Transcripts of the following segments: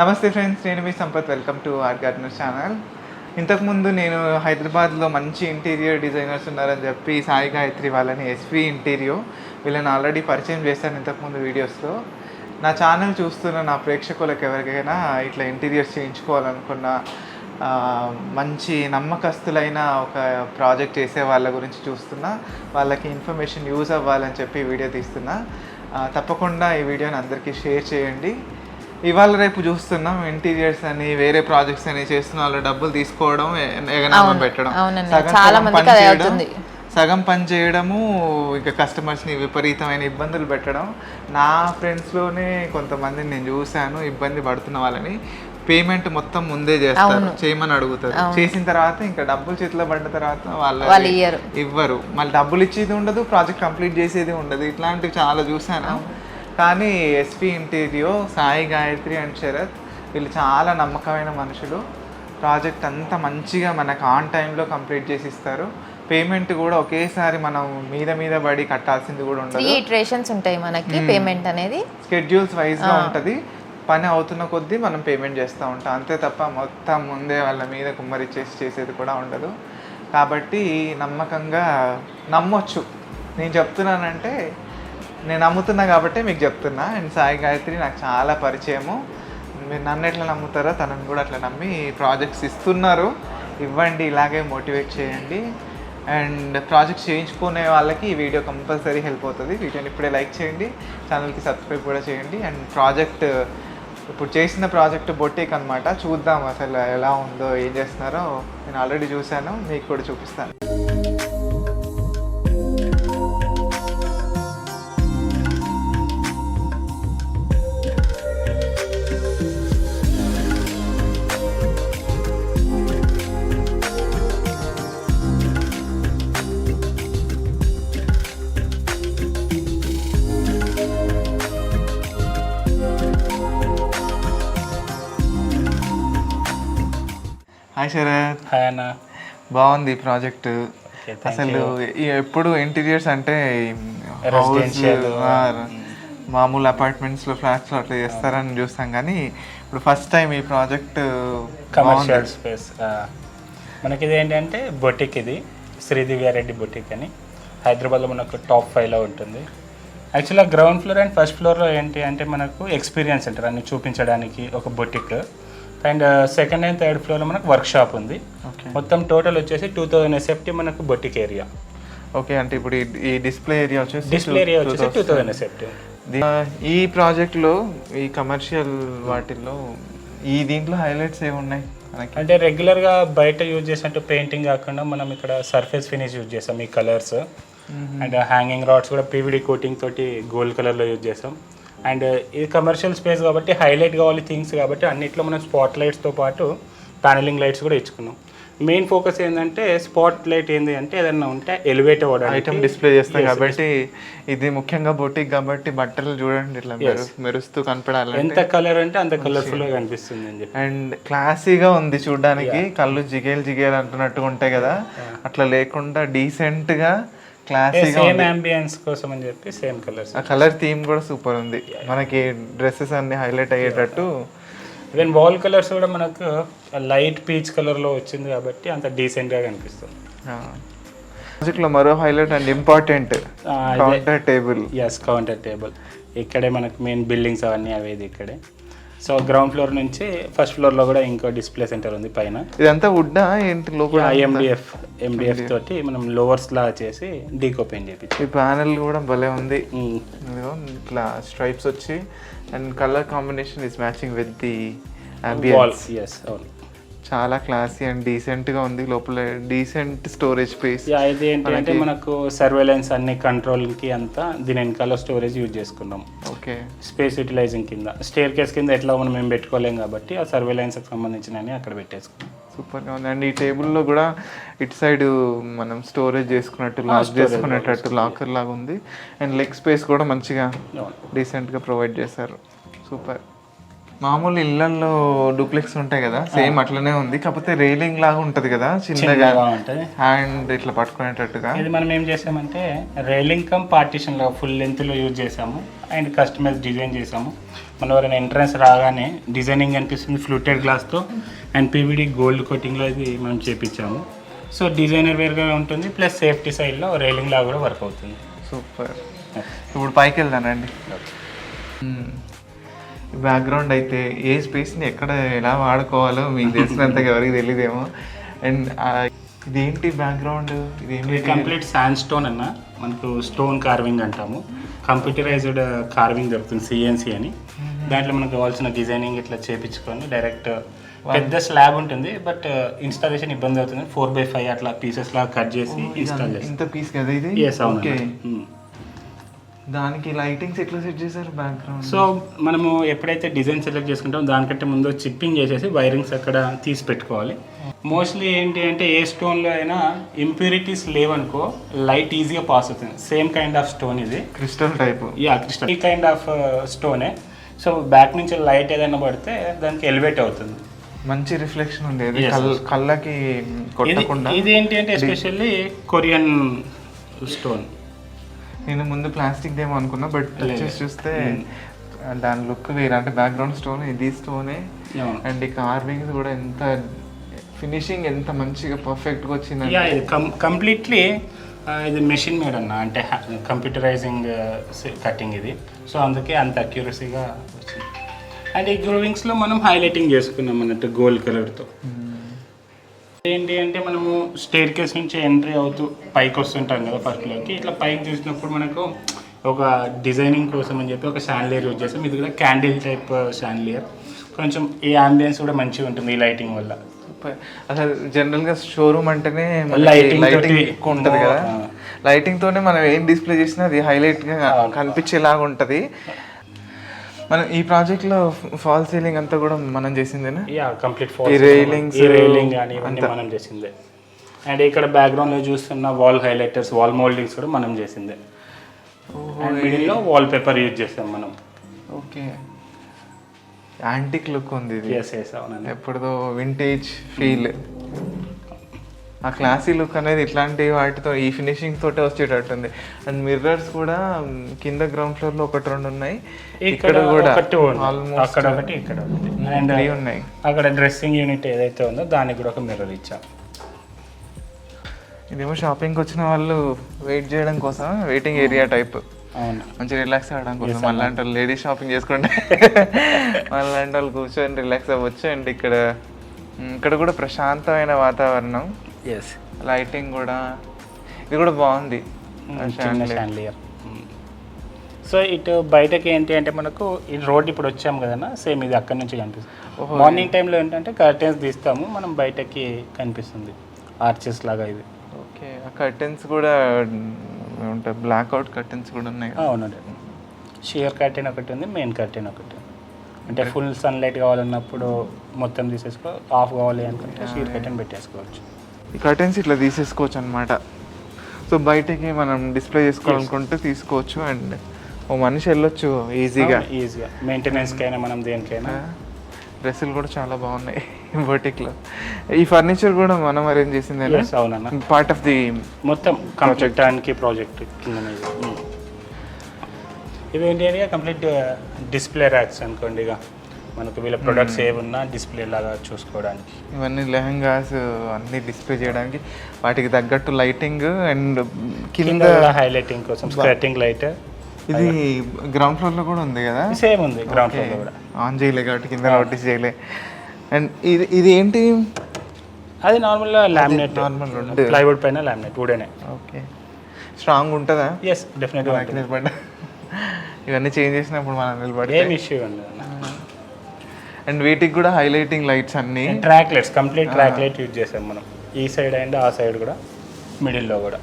నమస్తే ఫ్రెండ్స్ నేను మీ Sampath. Welcome to art gardener channel. ఇంతకుముందు నేను హైదరాబాద్లో మంచి ఇంటీరియర్ డిజైనర్స్ ఉన్నారని చెప్పి సాయి గాయత్రి వాళ్ళని ఎస్వి ఇంటీరియర్ వీళ్ళని ఆల్రెడీ పరిచయం చేశాను ఇంతకుముందు వీడియోస్లో. నా ఛానల్ చూస్తున్న నా ప్రేక్షకులకు ఎవరికైనా ఇట్లా ఇంటీరియర్స్ చేయించుకోవాలనుకున్న మంచి నమ్మకస్తులైన ఒక ప్రాజెక్ట్ చేసే వాళ్ళ గురించి చూస్తున్నా వాళ్ళకి ఇన్ఫర్మేషన్ యూజ్ అవ్వాలని చెప్పి వీడియో తీస్తున్నా తప్పకుండా ఈ వీడియోని అందరికీ షేర్ చేయండి. ఇవాళ రేపు చూస్తున్నాం ఇంటీరియర్స్ అని వేరే ప్రాజెక్ట్స్ అని చేస్తున్న వాళ్ళు డబ్బులు తీసుకోవడం ఎగనామం పెట్టడం. సగం పని చేయడం. సగం పని చేయడము ఇక కస్టమర్స్ని విపరీతమైన ఇబ్బందులు పెట్టడం. నా ఫ్రెండ్స్లోనే కొంతమందిని నేను చూశాను ఇబ్బంది పడుతున్న వాళ్ళని. పేమెంట్ మొత్తం ముందే చేస్తారు చేయమని అడుగుతారు. చేసిన తర్వాత ఇంకా డబ్బులు చేతిలో పడ్డ తర్వాత వాళ్ళ. ఇవ్వరు. మళ్ళీ డబ్బులు ఇచ్చేది ఉండదు ప్రాజెక్ట్ కంప్లీట్ చేసేది ఉండదు. ఇట్లాంటివి చాలా చూశాను. కానీ SP interio Sai Gayatri and Sarath వీళ్ళు చాలా నమ్మకమైన మనుషులు. ప్రాజెక్ట్ అంతా మంచిగా మనకు ఆన్ టైంలో కంప్లీట్ చేసి ఇస్తారు. పేమెంట్ కూడా ఒకేసారి మనం మీద మీద పడి కట్టాల్సింది కూడా ఉండదు. ఇటరేషన్స్ ఉంటాయి మనకి పేమెంట్ అనేది. స్కెడ్యూల్స్ వైజ్గా ఉంటుంది. పని అవుతున్న కొద్దీ మనం పేమెంట్ చేస్తూ ఉంటాం. అంతే తప్ప మొత్తం ముందే వాళ్ళ మీద కుమ్మరిచ్చేసి చేసేది కూడా ఉండదు. కాబట్టి నమ్మకంగా నమ్మొచ్చు. నేను చెప్తున్నానంటే నేను నమ్ముతున్నా కాబట్టి మీకు చెప్తున్నా. అండ్ సాయి గాయత్రి నాకు చాలా పరిచయము. మీరు నన్ను ఎట్లా నమ్ముతారో తనని కూడా అట్లా నమ్మి ప్రాజెక్ట్స్ ఇస్తున్నారు. ఇవ్వండి ఇలాగే మోటివేట్ చేయండి. అండ్ ప్రాజెక్ట్స్ చేయించుకునే వాళ్ళకి ఈ వీడియో కంపల్సరీ హెల్ప్ అవుతుంది. వీడియోని ఇప్పుడే లైక్ చేయండి. ఛానల్కి సబ్స్క్రైబ్ కూడా చేయండి. అండ్ ప్రాజెక్ట్ ఇప్పుడు చేసిన ప్రాజెక్ట్ బొట్టేక్ అనమాట చూద్దాం అసలు ఎలా ఉందో ఏం చేస్తున్నారో. నేను ఆల్రెడీ చూశాను. మీకు కూడా చూపిస్తాను. హాయ్ శరత్. హాయ్ అన్న. బాగుంది ప్రాజెక్ట్. అసలు ఎప్పుడు ఇంటీరియర్స్ అంటే మామూలు అపార్ట్మెంట్స్లో ఫ్లాట్స్లో అట్లా చేస్తారని చూస్తాం కానీ ఇప్పుడు ఫస్ట్ టైం ఈ ప్రాజెక్ట్ కమర్షియల్ స్పేస్ మనకి ఇది ఏంటంటే బొటిక్ ఇది శ్రీదివ్యారెడ్డి బొటిక్ అని. హైదరాబాద్లో మనకు టాప్ ఫైవ్లో ఉంటుంది. యాక్చువల్గా గ్రౌండ్ ఫ్లోర్ అండ్ ఫస్ట్ ఫ్లోర్లో ఏంటి అంటే మనకు ఎక్స్పీరియన్స్ సెంటర్ అన్ని చూపించడానికి ఒక boutique. And second and third ఫ్లోర్లో మనకు వర్క్ షాప్ ఉంది మొత్తం టోటల్ వచ్చేసి టూ థౌజండ్ ఎస్ఎఫ్టీ మనకు బొటిక్ ఏరియా ఓకే అంటే ఇప్పుడు ఈ- డిస్ప్లే ఏరియా వచ్చేసి డిస్ప్లే ఏరియా వచ్చేసి టూ థౌజండ్ ఎస్ఎఫ్టీ ఈ ప్రాజెక్ట్లో ఈ కమర్షియల్ వాటిల్లో ఈ దీంట్లో హైలైట్స్ ఏమి ఉన్నాయి మనకి? అంటే రెగ్యులర్గా బయట యూజ్ చేసినట్టు పెయింటింగ్ కాకుండా మనం ఇక్కడ సర్ఫేస్ ఫినిష్ యూజ్ చేస్తాం ఈ కలర్స్ అండ్ హ్యాంగింగ్ రాడ్స్ కూడా పీవీడి కోటింగ్ తోటి గోల్డ్ కలర్లో యూజ్ చేస్తాం. అండ్ ఇది కమర్షియల్ స్పేస్ కాబట్టి హైలైట్ కావాలి థింగ్స్ కాబట్టి అన్నిట్లో మనం స్పాట్ లైట్స్తో పాటు ప్యానలింగ్ లైట్స్ కూడా ఇచ్చుకున్నాం. మెయిన్ ఫోకస్ ఏంటంటే స్పాట్ లైట్ ఏంటి అంటే ఏదన్నా ఉంటే ఎలివేట్ అవ్వడానికి ఐటమ్ డిస్ప్లే చేస్తాం కాబట్టి ఇది ముఖ్యంగా బొటిక్ కాబట్టి బట్టలు చూడండి ఇట్లా మెరు- మెరుస్తూ కనపడాలంటే. ఎంత కలర్ అంటే అంత కలర్ఫుల్గా కనిపిస్తుంది అని చెప్పి. అండ్ క్లాసీగా ఉంది చూడడానికి. కళ్ళు జిగేలు జిగేలు అంటున్నట్టుగా ఉంటాయి కదా. అట్లా లేకుండా డీసెంట్గా సేమ్ అంబియన్స్ కోసం అని చెప్పి సేమ్ కలర్స్ ఆ కలర్ థీమ్ కూడా సూపర్ ఉంది. మనకి డ్రెస్సెస్ అన్ని హైలైట్ అయ్యేటట్టు. ఈవెన్ వాల్ కలర్స్ కూడా మనకు లైట్ పీచ్ కలర్లో వచ్చింది కాబట్టి అంత డీసెంట్గా కనిపిస్తుంది. ప్రాజెక్ట్లో మరో highlight and important counter table yes counter table ఇక్కడే మనకు మెయిన్ బిల్డింగ్స్ అవన్నీ అవేది ఇక్కడే. సో గ్రౌండ్ ఫ్లోర్ నుంచి ఫస్ట్ ఫ్లోర్లో కూడా ఇంకో డిస్ప్లే సెంటర్ ఉంది పైన. ఇదంతా వుడ్డా ఏంటి లోపల? ఎండిఎఫ్ ఎండిఎఫ్ తోటి మనం లోవర్స్ లా చేసి డీకోపెన్ చేపించి ఈ ప్యానెల్ కూడా భలే ఉంది. ఇట్లా స్ట్రైప్స్ వచ్చి and colour combination is matching with the wall ambience yes అవును. చాలా క్లాసీ అండ్ డీసెంట్గా ఉంది. లోపల డీసెంట్ స్టోరేజ్ స్పేస్. ఇది ఏంటంటే మనకు సర్వేలెన్స్ అన్ని కంట్రోల్కి అంతా దీని వెనకాల స్టోరేజ్ యూజ్ చేసుకున్నాం. ఓకే. స్పేస్ యూటిలైజింగ్ కింద. స్టేర్ కేస్ కింద ఎట్లా మనం మేము పెట్టుకోలేం కాబట్టి ఆ సర్వేలెన్స్కి సంబంధించినవి అక్కడ పెట్టేసుకున్నాం. సూపర్గా ఉంది. అండ్ ఈ టేబుల్లో కూడా ఇటు సైడ్ మనం స్టోరేజ్ చేసుకున్నట్టు లాక్ చేసుకునేటట్టు లాకర్ లాగా ఉంది. అండ్ లెగ్ స్పేస్ కూడా మంచిగా అవును. డీసెంట్గా ప్రొవైడ్ చేశారు. సూపర్. మామూలు ఇళ్ళలో డూప్లెక్స్ ఉంటాయి కదా సేమ్ అట్లనే ఉంది. కాకపోతే రైలింగ్ లాగా ఉంటది కదా చిన్నగా. ఉంటుంది. హ్యాండ్ ఇట్లా పట్టుకునేటట్టుగా. ఇది మనం ఏం చేసామంటే రైలింగ్ కమ్ పార్టీషన్లో ఫుల్ లెంత్లో యూజ్ చేసాము. అండ్ కస్టమైజ్ డిజైన్ చేసాము. మనం ఎవరైనా ఎంట్రన్స్ రాగానే డిజైనింగ్ అనిపిస్తుంది ఫ్లూటెడ్ గ్లాస్తో. అండ్ పీవీడి గోల్డ్ కోటింగ్లో ఇది మనం చేపించాము. సో డిజైనర్ వేర్గా ఉంటుంది ప్లస్ సేఫ్టీ సైడ్లో రైలింగ్ లాగా కూడా వర్క్ అవుతుంది. సూపర్. ఇప్పుడు పైకి వెళ్దానండి బ్యాక్గ్రౌండ్ అయితే ఏ స్పేస్ని ఎక్కడ ఎలా వాడుకోవాలో మీకు తెలిసినంతగా ఎవరికి తెలియదేమో అండ్ ఇదేంటి బ్యాక్గ్రౌండ్ ఇదేమి ఇది కంప్లీట్ శాండ్ స్టోన్ అన్న. మనకు స్టోన్ కార్వింగ్ అంటాము. కంప్యూటరైజ్డ్ కార్వింగ్ దొరుకుతుంది సిఎన్సి అని. దాంట్లో మనకు కావాల్సిన డిజైనింగ్ ఇట్లా చేపించుకొని డైరెక్ట్ పెద్ద స్లాబ్ ఉంటుంది బట్ ఇన్స్టాలేషన్ ఇబ్బంది అవుతుంది. ఫోర్ బై ఫైవ్ అట్లా పీసెస్ లాగా కట్ చేసి ఇన్స్టాల్ చేస్తాం ఇంత పీస్ కదా ఇది? ఎస్ అవును. దానికి లైటింగ్స్ ఎట్లా సెట్ చేశారు బ్యాక్గ్రౌండ్ సో మనము ఎప్పుడైతే డిజైన్ సెలెక్ట్ చేసుకుంటామో దానికంటే ముందు చిప్పింగ్ చేసేసి వైరింగ్స్ అక్కడ తీసి పెట్టుకోవాలి. మోస్ట్లీ ఏంటి అంటే ఏ స్టోన్లో అయినా ఇంప్యూరిటీస్ లేవనుకో లైట్ ఈజీగా పాస్ అవుతుంది. సేమ్ కైండ్ ఆఫ్ స్టోన్ ఇది. క్రిస్టల్ టైప్ యా క్రిస్టల్ ఈ కైండ్ ఆఫ్ స్టోనే సో బ్యాక్ నుంచి లైట్ ఏదైనా పడితే దానికి ఎలివేట్ అవుతుంది. మంచి రిఫ్లెక్షన్ yes. కళ్ళకి కొట్టకుండా ఇది ఏంటి అంటే ఎస్పెషల్లీ కొరియన్ స్టోన్ నేను ముందు ప్లాస్టిక్ దేమో అనుకున్నా బట్. చేసి చూస్తే దాని లుక్ వేరే. అంటే బ్యాక్గ్రౌండ్ స్టోన్ ఇది స్టోనే. అండ్ ఈ కార్వింగ్స్ కూడా ఎంత ఫినిషింగ్ ఎంత మంచిగా పర్ఫెక్ట్గా కం కంప్లీట్లీ ఇది మెషిన్ మేడ్ అన్న. అంటే కంప్యూటరైజింగ్ కటింగ్ ఇది. సో అందుకే అంత అక్యూరసీగా వచ్చింది. అండ్ ఈ గ్రూవింగ్స్లో మనం హైలైటింగ్ చేసుకున్నాం అన్నట్టు గోల్డ్ కలర్తో ఏంటి అంటే మనము స్టేర్ కేస్ నుంచి ఎంట్రీ అవుతూ పైకి వస్తుంటాం కదా ఫస్ట్లోకి ఇట్లా పైకి చూసినప్పుడు మనకు ఒక డిజైనింగ్ కోసం అని చెప్పి ఒక శాండ్లియర్ యూజ్ చేస్తాం. ఇది కూడా క్యాండిల్ టైప్ శాండ్లియర్ కొంచెం ఈ అంబియన్స్ కూడా మంచిగా ఉంటుంది ఈ లైటింగ్ వల్ల. అసలు జనరల్గా షోరూమ్ అంటేనే లైటింగ్ ఎక్కువ ఉంటది కదా. లైటింగ్ తోనే మనం ఏం డిస్ప్లే చేసినా అది హైలైట్గా కనిపించేలాగా ఉంటది. మనం ఈ ప్రాజెక్ట్లో ఫాల్ సీలింగ్ అంతా కూడా మనం చేసిందేనా? యా కంప్లీట్ ఈ ఈ రైలింగ్ కానీ ఇవన్నీ మనం చేసిందే. అండ్ ఇక్కడ background లో చూస్తున్న వాల్ హైలైటర్స్ వాల్ మోల్డింగ్స్ కూడా మనం చేసిందే. అండ్ మిడిల్లో వాల్ పేపర్ యూజ్ చేస్తాం మనం. ఓకే. యాంటిక్ లుక్ ఉంది ఇది. ఎస్ ఎస్ అవునండి. ఎప్పుడుదో వింటేజ్ ఫీల్ ఆ క్లాసీ లుక్ అనేది ఇట్లాంటి వాటితో ఈ ఫినిషింగ్ తోటే వచ్చేటట్టుంది. అండ్ మిర్రర్స్ కూడా కింద గ్రౌండ్ ఫ్లోర్లో ఒకటి రెండు ఉన్నాయి. ఇక్కడ కూడా. ఆల్మోస్ట్ అక్కడ ఒకటి ఇక్కడ ఒకటి. అండ్ ఉన్నాయి. అక్కడ డ్రెస్సింగ్ యూనిట్ ఏదైతే ఉందో దానికి కూడా ఒక మిర్రర్ ఇచ్చాం. ఇదేమో షాపింగ్కి వచ్చిన వాళ్ళు వెయిట్ చేయడం కోసం వెయిటింగ్ ఏరియా టైప్ అవును. మంచి రిలాక్స్ అవ్వడం కోసం. మళ్ళీ లేడీస్ షాపింగ్ చేసుకుంటే మళ్ళీ వాళ్ళు కూర్చొని రిలాక్స్ అవ్వచ్చు. అండ్ ఇక్కడ ఇక్కడ కూడా ప్రశాంతమైన వాతావరణం. ఎస్ లైటింగ్ కూడా. ఇది కూడా బాగుంది. చిన్న షాండ్లియర్ సో ఇటు బయటకి ఏంటి అంటే మనకు ఈ రోడ్ ఇప్పుడు వచ్చాము కదన్నా సేమ్ ఇది అక్కడ నుంచి కనిపిస్తుంది. మార్నింగ్ టైంలో ఏంటంటే కర్టెన్స్ తీస్తాము మనం బయటకి కనిపిస్తుంది. ఆర్చెస్ లాగా ఇది. ఓకే. ఆ కర్టెన్స్ కూడా ఉంటాయి. బ్లాక్ అవుట్ కర్టెన్స్ కూడా ఉన్నాయి. అవునండి షియర్ కర్టెన్ ఒకటి ఉంది మెయిన్ కర్టెన్ ఒకటి. అంటే ఫుల్ సన్లైట్ కావాలన్నప్పుడు మొత్తం తీసేసుకో ఆఫ్ కావాలి అనుకుంటే షియర్ కర్టెన్ పెట్టేసుకోవచ్చు. ఈ కర్టెన్స్ ఇట్లా తీసేసుకోవచ్చు అనమాట సో బయటికి మనం డిస్ప్లే చేసుకోవాలనుకుంటే తీసుకోవచ్చు అండ్ ఓ మనిషి వెళ్ళొచ్చు ఈజీగా ఈజీగా మెయింటెనెన్స్కి అయినా మనం దేనికైనా. డ్రెస్సులు కూడా చాలా బాగున్నాయి బొటిక్లో. ఈ ఫర్నిచర్ కూడా మనం అరేంజ్ చేసిందే అవునన్నా. పార్ట్ ఆఫ్ ది మొత్తం కంప్లీట్ టర్న్కి ప్రాజెక్ట్ ఇవేంటి అంటే కంప్లీట్ డిస్ప్లే ర్యాక్స్ అనుకోండి ఇక. మనకు వీళ్ళ ప్రొడక్ట్స్ ఏవి ఉన్నా డిస్ప్లే లాగా చూసుకోవడానికి. ఇవన్నీ లెహంగాస్ అన్ని డిస్ప్లే చేయడానికి. వాటికి తగ్గట్టు లైటింగ్ అండ్ కింద హైలైటింగ్ కోసం స్క్రాటింగ్ లైట్ ఇది గ్రౌండ్ ఫ్లోర్లో కూడా ఉంది కదా? సేమ్ ఉంది గ్రౌండ్ ఫ్లోర్ కూడా. ఆన్ చేయలే కాబట్టి కింద నోటీస్ చేయలే. అండ్ ఇది ఇది ఏంటి? అది నార్మల్గా లామినేట్ నార్మల్ ప్లైవుడ్ పైన లామినేట్ వుడేనే ఓకే స్ట్రాంగ్ ఉంటుందా? ఎస్ డెఫినెట్గా నిలబడ్డా ఇవన్నీ చేంజ్ చేసినప్పుడు మనం నిలబడి ఏం ఇష్యూ ఉండదు అండ్ వీటికి కూడా హైలైటింగ్ లైట్స్ అన్ని. Track lights complete track light use చేసాం మనం. ఈ సైడ్ అండ్ ఆ సైడ్ కూడా మిడిల్లో కూడా.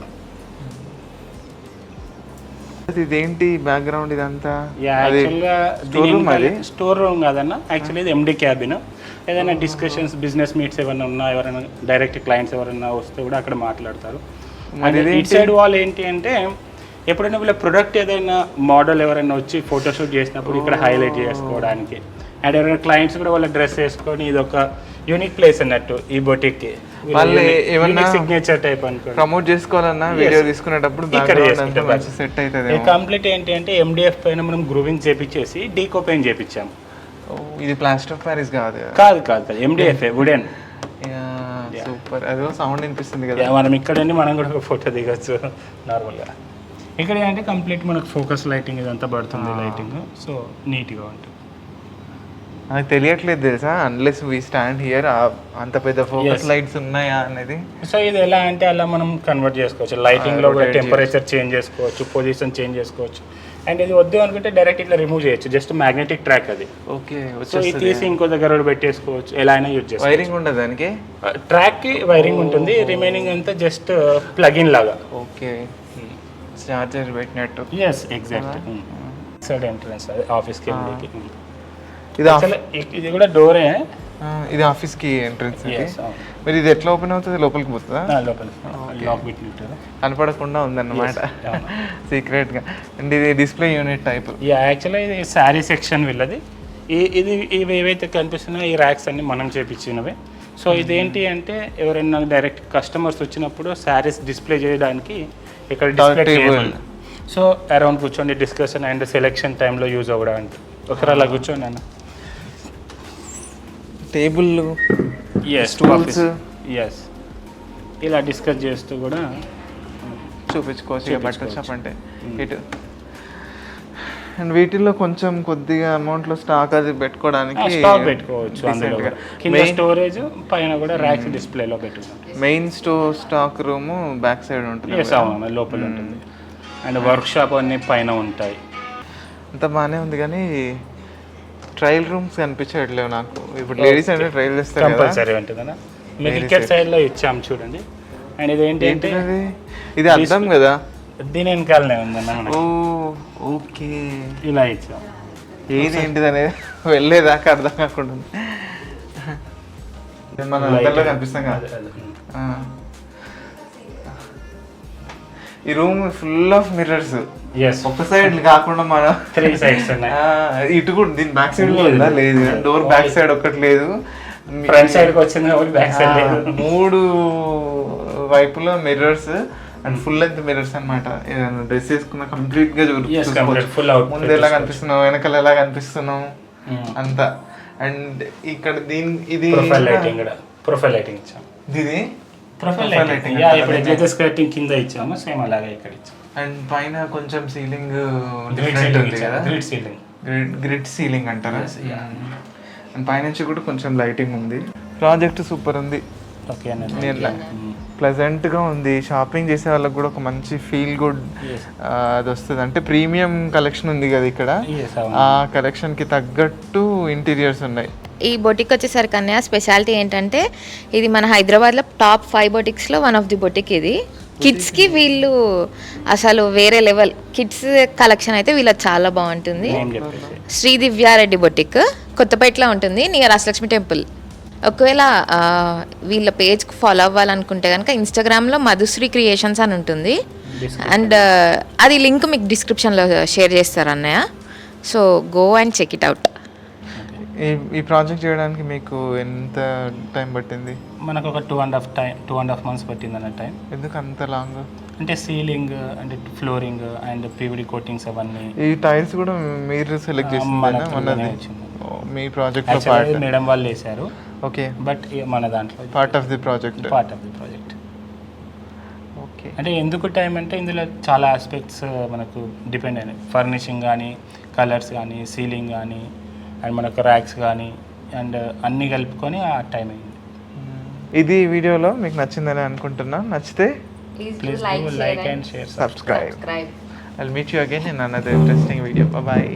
ఇదేంటి బ్యాక్గ్రౌండ్ ఇదంతా? Store room అది? స్టోర్ రూమ్ కాదన్న యాక్చువల్లీ ఇది ఎండి క్యాబిన్ ఏదైనా డిస్కషన్స్ బిజినెస్ మీట్స్ ఏమైనా ఉన్నా ఎవరైనా డైరెక్ట్ క్లయింట్స్ ఎవరైనా వస్తే కూడా అక్కడ మాట్లాడతారు. ఇట్ సైడ్ వాల్ ఏంటి అంటే ఎప్పుడైనా వీళ్ళ ప్రొడక్ట్ ఏదైనా మోడల్ ఎవరైనా వచ్చి ఫోటోషూట్ చేసినప్పుడు ఇక్కడ హైలైట్ చేసుకోవడానికి. అండ్ ఎవరైనా క్లయింట్స్ కూడా వాళ్ళ డ్రెస్ వేసుకొని ఇది ఒక యూనిక్ ప్లేస్ అన్నట్టు ఈ బొటిక్కి వాళ్ళు ఏమన్నా- సిగ్నేచర్ టైప్ అనుకోండి. ప్రమోట్ చేసుకోవాలన్నా వీడియో తీసుకునేటప్పుడు ఇక్కడ మంచి సెట్ అవుతుంది కంప్లీట్ ఏంటి అంటే ఎండిఎఫ్ పైన మనం గ్రూవింగ్ చేపించేసి డీకో పెయింట్ చేపించాము ఇది ప్లాస్టర్ ఆఫ్ ప్యారిస్ కాదు కదా? కాదు కాదు ఎండిఎఫ్ వుడెన్ సూపర్ అదో సౌండ్ వినిపిస్తుంది కదా. మనం ఇక్కడ ఉండి మనం కూడా ఒక ఫోటో దిగచ్చు నార్మల్గా ఇక్కడ ఏంటంటే కంప్లీట్ మనకు ఫోకస్ లైటింగ్ ఇదంతా పడుతుంది లైటింగ్ సో నీట్గా ఉంటుంది. నాకు తెలియట్లేదు తెలుసా? అన్లెస్ వి స్టాండ్ హియర్ అంత పెద్ద ఫోకస్. లైట్స్ ఉన్నాయా అనేది? సో ఇది ఎలా అంటే అలా మనం కన్వర్ట్ చేసుకోవచ్చు. లైటింగ్లో కూడా టెంపరేచర్ చేంజ్ చేసుకోవచ్చు పొజిషన్ చేంజ్ చేసుకోవచ్చు. అండ్ ఇది వద్దు అనుకుంటే డైరెక్ట్ ఇట్లా రిమూవ్ చేయొచ్చు. జస్ట్ మ్యాగ్నెటిక్ ట్రాక్ అది. ఓకే సో ఇది తీసి ఇంకో దగ్గర కూడా పెట్టేసుకోవచ్చు. ఎలా అయినా యూజ్ చేసుకోవచ్చు. వైరింగ్ ఉండదు దానికి? ట్రాక్కి వైరింగ్ ఉంటుంది. రిమైనింగ్ అంతా జస్ట్ ప్లగ్ ఇన్ లాగా. ఓకే చార్జర్ పెట్టినట్టు. ఎస్ ఎగ్జాక్ట్ సైడ్ ఎంట్రన్స్ ఆఫీస్కి వెళ్ళి ఇది. ఇది కూడా డోరే. ఇది ఆఫీస్కి ఎంట్రన్స్ మరి ఇది ఎట్లా ఓపెన్ అవుతుంది? లోపలికి పోతుందా? లోపల లాక్ పెట్టినట్టు కనపడకుండా ఉందన్నమాట. సీక్రెట్గా అండ్ ఇది డిస్ప్లే యూనిట్ టైప్ యా యాక్చువల్గా ఇది శారీ సెక్షన్ వీళ్ళది. ఇది ఇవి ఏవైతే కనిపిస్తున్నాయో ఈ ర్యాక్స్ అన్ని మనం చేపించినవే. సో ఇదేంటి అంటే ఎవరైనా డైరెక్ట్ కస్టమర్స్ వచ్చినప్పుడు శారీస్ డిస్ప్లే చేయడానికి ఇక్కడ డిస్ప్లే. టేబుల్ సో అరౌండ్ కూర్చోండి డిస్కషన్ అండ్ సెలెక్షన్ టైంలో యూజ్ అవ్వడానికి. ఒకసారి అలా కూర్చోండి అన్న. Tables Stools. ఎస్ ఇలా డిస్కస్ చేస్తూ కూడా చూపించుకోవచ్చు ఇక బట్టల షాప్ అంటే ఇటు. అండ్ వీటిల్లో కొంచెం కొద్దిగా అమౌంట్లో స్టాక్ అది పెట్టుకోవడానికి స్టాక్ పెట్టుకోవచ్చు అందులో. కూడా. కింద స్టోరేజ్ పైన కూడా ర్యాక్స్ డిస్ప్లేలో పెట్టుకోవచ్చు main store stock room back side ఉంటుంది ఎస్ అవును లోపల ఉంటుంది. అండ్ వర్క్ షాప్ అన్ని పైన ఉంటాయి. అంత బాగానే ఉంది కానీ ట్రయల్ రూమ్స్ కనిపించట్లేవు నాకు. ఇప్పుడు లేడీస్ అంటే ట్రయల్ చేస్తారు కదా. కంపల్సరీ మీకు ఇక్కడ సైడ్లో ఇచ్చాము చూడండి. అండ్ ఇది ఏంటి అంటే? ఇది అర్థం కదా? దీని వెనకాలనే ఉందన్న ఓ ఓకే. ఇలా ఇచ్చాం. ఏది ఏంటిది అనేది వెళ్ళేదాకా అర్థం కాకుండా మన అందరిలో కనిపిస్తాం కదా. ఆ. ఈ రూమ్ ఫుల్ ఆఫ్ మిర్రర్స్. ఒక సైడ్ కాకుండా మనం త్రీ సైడ్స్ ఉన్నాయి. ఇటు కూడా దీని బ్యాక్ సైడ్. ఉందా? లేదు. డోర్ బ్యాక్ సైడ్ ఒక్కటి లేదు. ఫ్రంట్ సైడ్కి వచ్చింది బ్యాక్ సైడ్ లేదు. మూడు వైపులో mirrors and full length mirrors అనమాట డ్రెస్ వేసుకున్న కంప్లీట్గా ముందు ఎలా. కనిపిస్తున్నావు? వెనకాల ఎలా కనిపిస్తున్నావు? Hmm. అంతా. అండ్ ఇక్కడ దీని ఇది ప్రొఫైల్ లైటింగ్ కూడా. ప్రొఫైల్ లైటింగ్ ఇచ్చాం. ఇది ప్రొఫైల్ లైటింగ్? ఇప్పుడు ఎట్లయితే స్కర్టింగ్ కింద ఇచ్చామో. సేమ్ అలాగే ఇక్కడ ఇచ్చాం. అండ్ పైన కొంచెం సీలింగ్ గ్రిడ్ డిఫరెంట్ సీలింగ్ ఉంది కదా? Grid ceiling grid grid ceiling అంటారా? Yeah. అండ్ పైనుంచి కూడా కొంచెం లైటింగ్ ఉంది. ప్రాజెక్ట్ సూపర్ ఉంది. ఓకే అన్నది నేను ప్లెజెంట్గా ఉంది. షాపింగ్ చేసే వాళ్ళకి కూడా ఒక మంచి ఫీల్ గుడ్. అది వస్తుంది. అంటే ప్రీమియం కలెక్షన్ ఉంది కదా ఇక్కడ. ఆ కలెక్షన్కి తగ్గట్టు ఇంటీరియర్స్ ఉన్నాయి. ఈ బొటిక్ వచ్చేసరికి అన్నయ్య స్పెషాలిటీ ఏంటంటే ఇది మన హైదరాబాద్లో టాప్ ఫైవ్ బొటిక్స్లో వన్ ఆఫ్ ది బొటిక్ ఇది. కిడ్స్కి వీళ్ళు అసలు వేరే లెవెల్. కిడ్స్ కలెక్షన్ అయితే వీళ్ళకి చాలా బాగుంటుంది. శ్రీ దివ్యారెడ్డి బొటిక్ కొత్తపేటలో ఉంటుంది నియర్ అష్టలక్ష్మి టెంపుల్. ఒకవేళ వీళ్ళ పేజ్కి ఫాలో అవ్వాలనుకుంటే కనుక ఇన్స్టాగ్రామ్లో మధుశ్రీ క్రియేషన్స్ అని ఉంటుంది. అండ్ అది లింక్ మీకు డిస్క్రిప్షన్లో షేర్ చేస్తారు అన్నయ్య. So go and check it out. ఈ ప్రాజెక్ట్ చేయడానికి మీకు ఎంత టైం పట్టింది? మనకు ఒక two and half time two and half months పట్టింది అన్న టైం ఎందుకు అంత లాంగ్ అంటే సీలింగ్ అంటే ఫ్లోరింగ్ అండ్ పీవిడి కోటింగ్స్ అవన్నీ. ఈ టైల్స్ కూడా మీరు సెలెక్ట్. ఓ, మీ ప్రాజెక్ట్ మేడం వాళ్ళు వేశారు. ఓకే బట్ మన దాంట్లో part of the project part of the project okay అంటే ఎందుకు టైం అంటే ఇందులో చాలా ఆస్పెక్ట్స్ మనకు డిపెండ్ అయినాయి. ఫర్నిషింగ్ కానీ కలర్స్ కానీ సీలింగ్ కానీ అండ్ మనకు ర్యాక్స్ కానీ అండ్ అన్నీ కలుపుకొని ఆ టైం అయింది. ఇది వీడియోలో మీకు నచ్చిందని అనుకుంటున్నా. నచ్చితే please like and share subscribe I meet you again in another interesting video bye